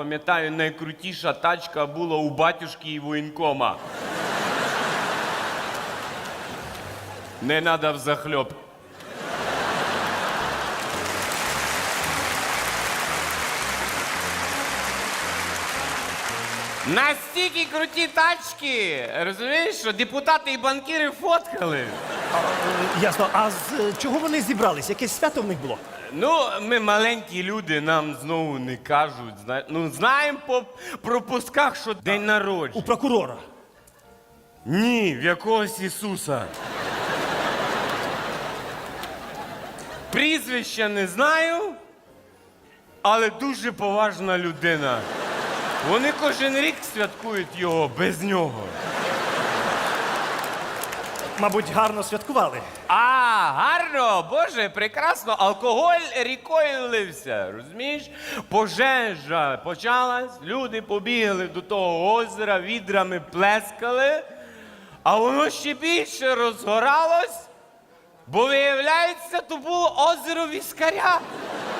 пам'ятаю, найкрутіша тачка була у батюшки і воєнкома. Не надо взахльоп. Настільки круті тачки, розумієш, що депутати і банкіри фоткали. Ясно, а з е, чого вони зібрались? Якесь свято в них було? Ну, ми маленькі люди, нам знову не кажуть. Зна... Ну, знаємо по пропусках, що день У народження. прокурора. Ні, в якогось Ісуса. Прізвища не знаю, але дуже поважна людина. Вони кожен рік святкують його без нього. Мабуть, гарно святкували. А, гарно, боже, прекрасно. Алкоголь рікою лився. Розумієш? Пожежа почалась, люди побігли до того озера, відрами плескали, а воно ще більше розгоралось, бо виявляється, то було озеро віскаря.